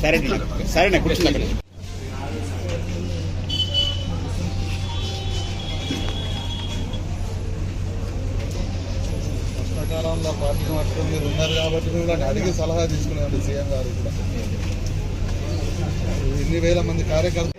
సరే సరేనే కష్టకాలంలో పార్టీ పట్టుకుని మీరు ఉన్నారు కాబట్టి అడిగి సలహా తీసుకునేవాడు సీఎం గారు కూడా. ఎన్ని వేల మంది కార్యకర్తలు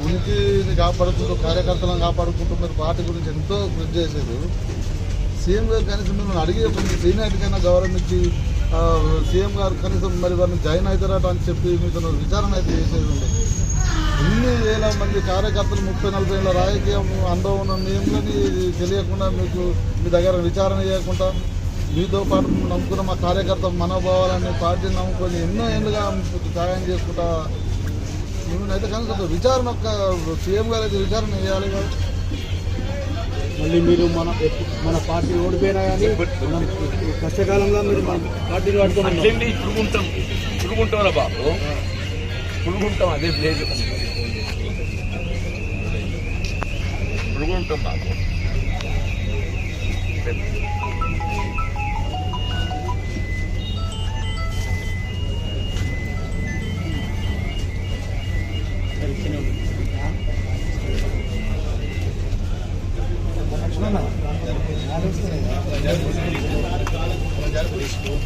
ఉనికిని కాపాడుకుంటూ కార్యకర్తలను కాపాడుకుంటూ మీరు పార్టీ గురించి ఎంతో కృషి చేశారు సీఎం గారు కనీసం మిమ్మల్ని అడిగే సీనియర్కైనా గౌరవం ఇచ్చి సీఎం గారు కనీసం మరి వారిని జాయిన్ అవుతారట అని చెప్పి మీకు విచారణ అయితే చేసేది. ఉంది ఇన్ని వేల మంది కార్యకర్తలు ముప్పై నలభై ఏళ్ళ రాజకీయం అనుభవం ఉన్న మేములని తెలియకుండా మీకు మీ దగ్గర విచారణ చేయకుండా మీతో పాటు నమ్ముకున్న మా కార్యకర్త మనోభావాలని పార్టీని నమ్ముకొని ఎన్నో ఏళ్ళుగా సాయం సహాయం చేసుకుంటా అయితే కనుక విచారణ ఒక్క సీఎం గారు అయితే విచారణ చేయాలి కదా. మళ్ళీ మీరు మన మన పార్టీ ఓడిపోయినా కానీ మనం కష్టకాలంలో మీరు మన పార్టీని పట్టుకోండి పురుగుంటాం పురుగుంటాం బాబు? పురుగుంటాం అదే లేదు. పురుగుంటాం బాబు. జరుపు